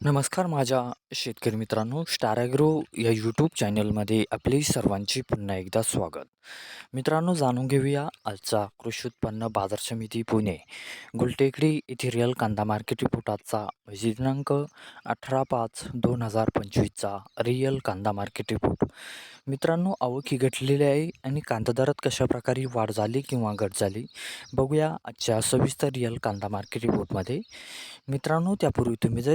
नमस्कार माझ्या शेतकरी मित्रांनो स्टारॅग्रो या यूट्यूब चॅनलमध्ये आपले सर्वांचे पुन्हा एकदा स्वागत. मित्रांनो जाणून घेऊया आजचा कृषी उत्पन्न बाजार समिती पुणे गुलटेकडी येथे रिअल कांदा मार्केट रिपोर्टाचा दिनांक अठरा पाच दोन हजार पंचवीसचा रिअल कांदा मार्केट रिपोर्ट मित्रांनो आवक ही घटलेली आहे आणि कांदा दरात कशाप्रकारे वाढ झाली किंवा घट झाली बघूया आजच्या सविस्तर रिअल कांदा मार्केट रिपोर्टमध्ये मित्रांनो त्यापूर्वी तुम्ही जर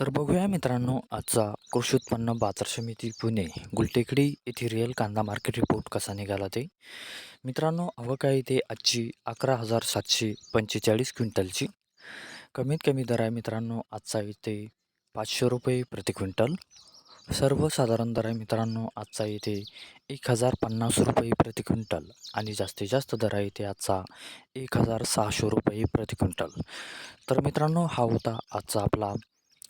तर बघूया मित्रांनो आजचा कृषी उत्पन्न बाजार समिती पुणे गुलटेकडी येथे रिअल कांदा मार्केट रिपोर्ट कसा निघाला ते? मित्रांनो आवक इथे आजची अकरा हजार सातशे पंचेचाळीस क्विंटलची. कमीत कमी दर आहे मित्रांनो आजचा इथे पाचशे रुपये प्रति क्विंटल. सर्वसाधारण दर आहे मित्रांनो आजचा इथे एक हजार पन्नास रुपये प्रति क्विंटल. आणि जास्तीत जास्त दर आहे इथे आजचा एक हजार सहाशे रुपये प्रति क्विंटल. तर मित्रांनो हा होता आजचा आपला